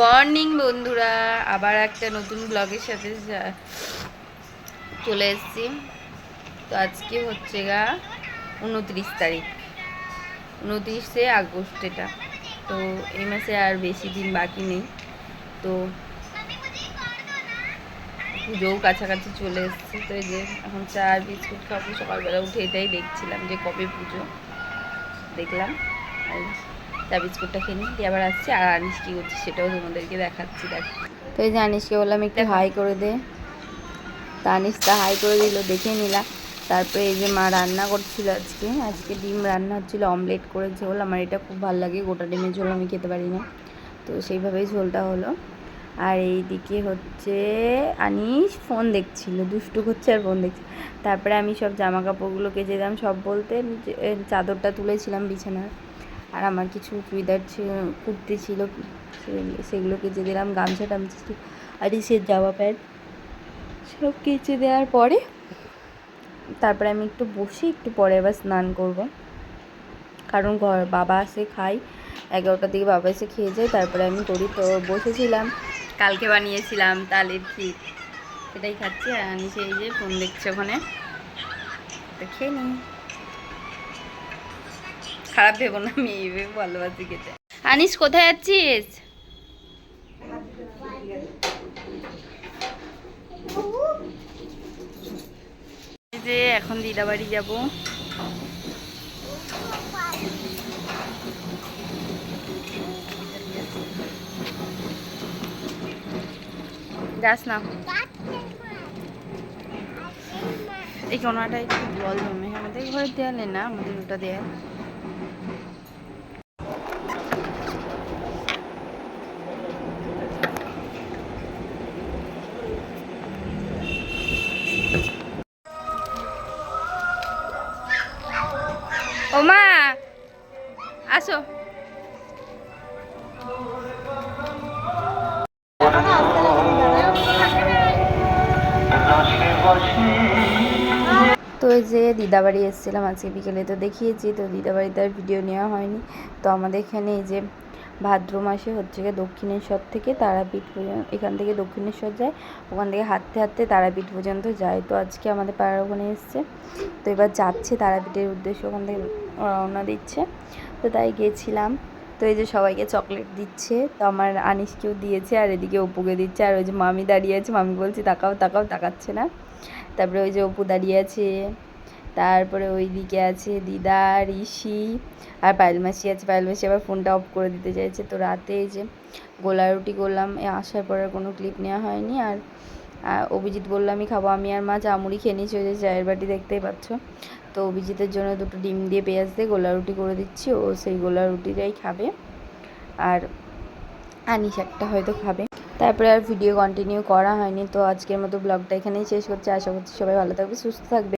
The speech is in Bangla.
মর্নিং বন্ধুরা, আবার একটা নতুন ব্লগের সাথে চলে এসেছি। তো আজকে হচ্ছে গা উনত্রিশ তারিখ, উনত্রিশে আগস্ট এটা। তো এই মাসে আর বেশি দিন বাকি নেই। তো পুজোও কাছাকাছি চলে এসছে। তো এই যে এখন চা আর বিস্কুট খাব। সকালবেলা উঠে এটাই দেখছিলাম যে কবে পুজো। দেখলাম। আর চা বিস্কুটটা খেয়ে নিই দিয়ে আবার আসছি। আর আনিস কী করছে সেটাও তোমাদেরকে দেখাচ্ছি দেখ। তো এই যে আনিসকে বললাম একটু হাই করে দে। তা আনিসটা হাই করে দিল দেখে নিলাম তারপরে এই যে মা রান্না করছিল আজকে আজকে ডিম রান্না হচ্ছিল অমলেট করে ঝোল। আমার এটা খুব ভালো লাগে গোটা ডিমের ঝোল আমি খেতে পারি না। তো সেইভাবেই ঝোলটা হলো। আর এইদিকে হচ্ছে আনিস ফোন দেখছিল দুষ্টু করছে আর ফোন দেখছে। তারপরে আমি সব জামা কাপড়গুলো কেচে দিলাম সব বলতে চাদরটা তুলেছিলাম বিছানার। আর আমার কিছু চুড়িদার ছিল কুর্তি ছিল, সেগুলো কেচে দিলাম, গামছা টামছা আর সে জামা প্যান্ট সব কেচে দেওয়ার পরে তারপরে আমি একটু বসে, একটু পরে আবার স্নান করব। কারণ ঘর বাবা আসে, খাই। এগারোটার দিকে বাবা এসে খেয়ে যায়, তারপরে আমি করি। তো বসেছিলাম, কালকে বানিয়েছিলাম তালের ক্ষীর। সেটাই খাচ্ছি, আর আমি সেই যে ফোন দেখছে ওখানে। তো খেয়ে নিই। খারাপ ভেবো না, আমি এইভাবে ভালোবাসি খেতে। আনিস, কোথায় যাচ্ছিস? এখন দিদা বাড়ি যাব। যাস না। এই কোনাটা একটু জল জমে আমাদের ঘরের দেয়ালে না, আমাদের ওটা দেয়াল। ও মা আসো। তো এই যে দিদাবাড়ি এসেছিলাম আজকে বিকেলে, তো দেখিয়েছি, তো দিদাবাড়িতে আর ভিডিও নেওয়া হয়নি। তো আমাদের এখানে এই যে ভাদ্র মাসে হচ্ছে গিয়ে দক্ষিণেশ্বর থেকে তারাপীঠ পর্যন্ত, এখান থেকে দক্ষিণেশ্বর যায়, ওখান থেকে হাঁটতে হাঁটতে তারাপীঠ পর্যন্ত যায়। তো আজকে আমাদের পাড়ার ওখানে এসছে। তো এবার যাচ্ছে তারাপীঠের উদ্দেশ্যে, ওখান থেকে রওনা দিচ্ছে। তো তাই গেছিলাম। তো এই যে সবাইকে চকলেট দিচ্ছে, তো আমার আনিসকেও দিয়েছে, আর এদিকে অপুকে দিচ্ছে, আর ওই যে মামি দাঁড়িয়ে আছে, মামি বলছে, তাকাও তাকাও, তাকাচ্ছে না। তারপরে ওই যে অপু দাঁড়িয়ে আছে তারপরে ওই দিকে আছে দিদা, ঋষি আর পায়েল মাসি আছে। পায়েল মাসি আবার ফোনটা অফ করে দিতে চাইছে। তো রাতে যে গোলা রুটি করলাম, এ আসার পর আর কোনো ক্লিপ নেওয়া হয়নি। আর আর অভিজিৎ বলল, আমি খাব, আমি আর মা চামুড়ি খেয়ে নিয়েছি, ওই যে চায়ের বাটি দেখতেই পাচ্ছ। তো অভিজিতের জন্য দুটো ডিম দিয়ে পেঁয়াজ দিয়ে গোলা রুটি করে দিচ্ছি। ও সেই গোলা রুটিটাই খাবে। আর আনিস একটা হয়তো খাবে। তারপরে আর ভিডিও কন্টিনিউ করা হয়নি। তো আজকের মতো ব্লগটা এখানেই শেষ করছি। আশা করছি সবাই ভালো থাকবে, সুস্থ থাকবে।